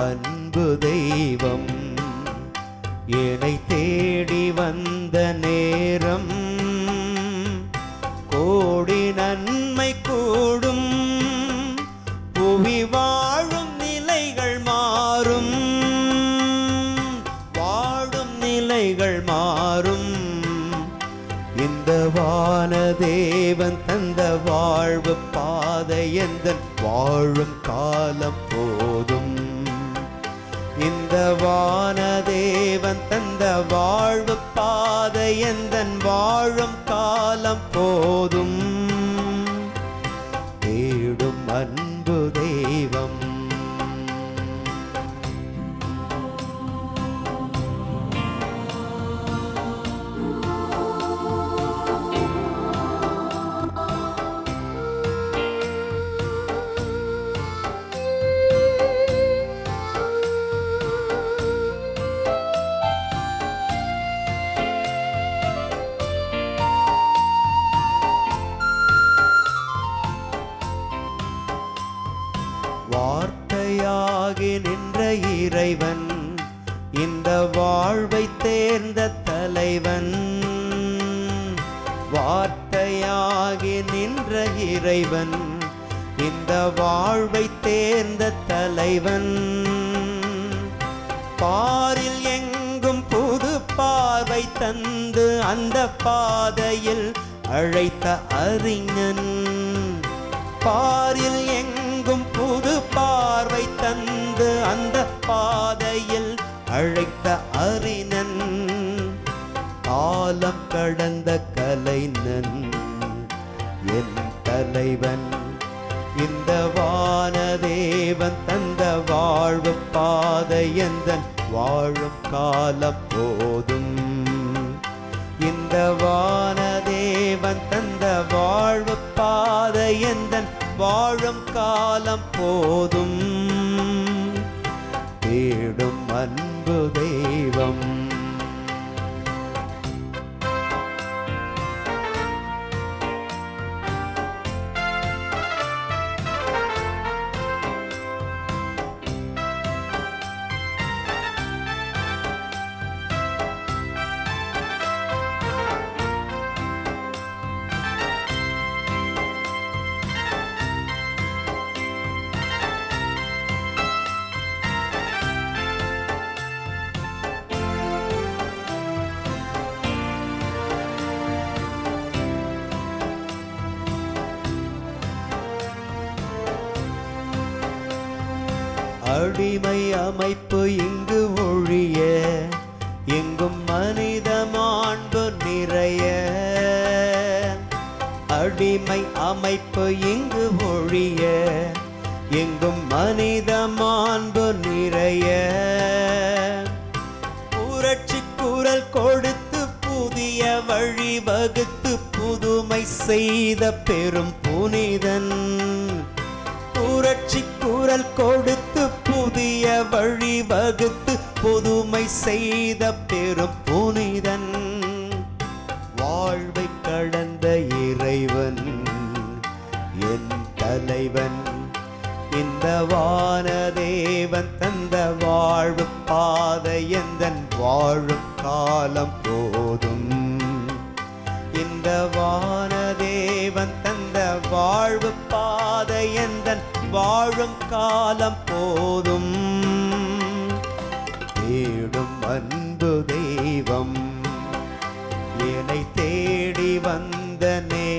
அன்பு தெய்வம். என்னை தேடி வந்த நேரம் கோடி நன்மை கூடும். புவி வாழும் நிலைகள் மாறும். வாழும் நிலைகள் மாறும். இந்த வானதேவன் தந்த வாழ்வு பாதை எந்த வாழும் காலம் போ இந்த வானதேவன் தந்த வாழ்வு பாதை எந்தன் வாழும் காலம் போதும். வாழ்வை தேர்ந்த தலைவன். வார்த்தையாகி நின்ற இறைவன். இந்த வாழ்வை தேர்ந்த தலைவன். பாரில் எங்கும் புது பார்வை தந்து அந்த பாதையில் அழைத்த அறிஞன். பாரில் எங்கும் புது பார்வை தந்து அந்த பாதையில் அழைத்த அறிஞன் காலம் கடந்த கலைஞன் என் தலைவன் இந்த வானதேவன் தந்த வாழ்வு பாதை எந்தன்? வாழும் காலம் போதும். இந்த வானதேவன் தந்த வாழ்வு பாதை எந்தன்? வாழும் காலம் போதும். அடிமை அமைப்பு இங்கு ஒழிய எங்கும் மனித மாண்பு நிறைய. அடிமை அமைப்பு இங்கு ஒழிய எங்கும் மனித மாண்பு நிறைய. புரட்சி குரல் கொடுத்து புதிய வழி வகுத்து புதுமை செய்த பெரும் புனிதன். புரட்சி குரல் கொடுத்து புதிய வழி வகுத்து புதுமை செய்த பெரும் புனிதன். வாழ்வை கடந்த இறைவன் என் தலைவன். இந்த வானதேவன் தந்த வாழ்வு பாதை எந்தன் வாழும் காலம் போதும். இந்த வான வாழ்வு பாதை எந்தன் வாழும் காலம் போதும். தேடும் அன்பு தெய்வம் என்னை தேடி வந்தனே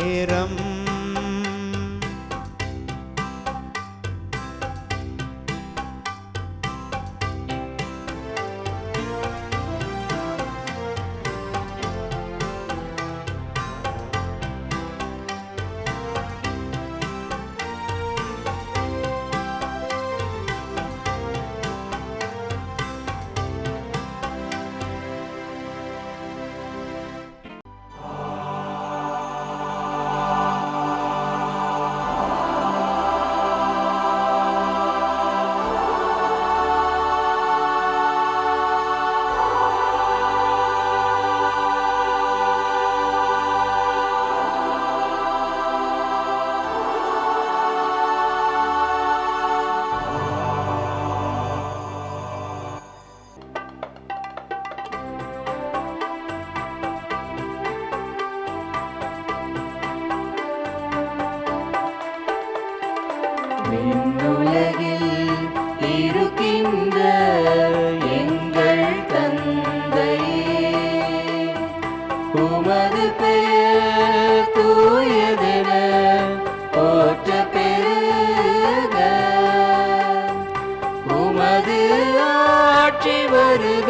உமது ஆட்சி வருக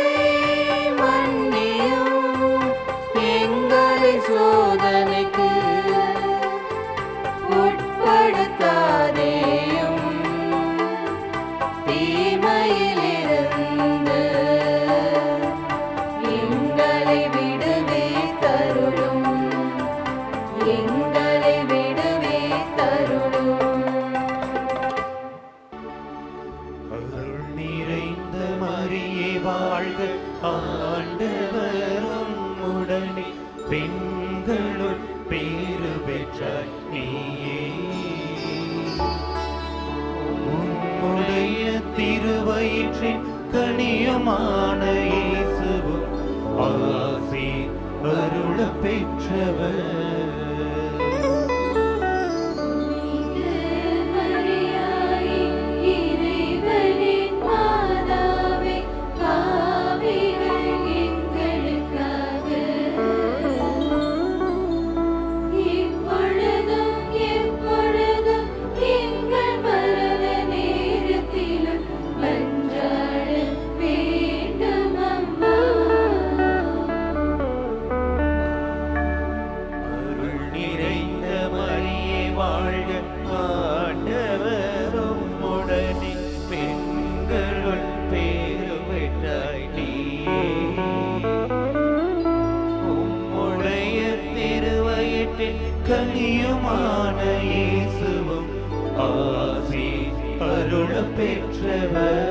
அருள் நிறைந்த மரியே வாழ்க. ஆண்டவரும் உடனே பெண்களுள் பேரு பெற்றாய் நீயே. உன்னுடைய திருவயிற்றின் கனியமான இயேசுவும் ஆசி அருள பெற்றவர். அருள பெற்றவர் நீல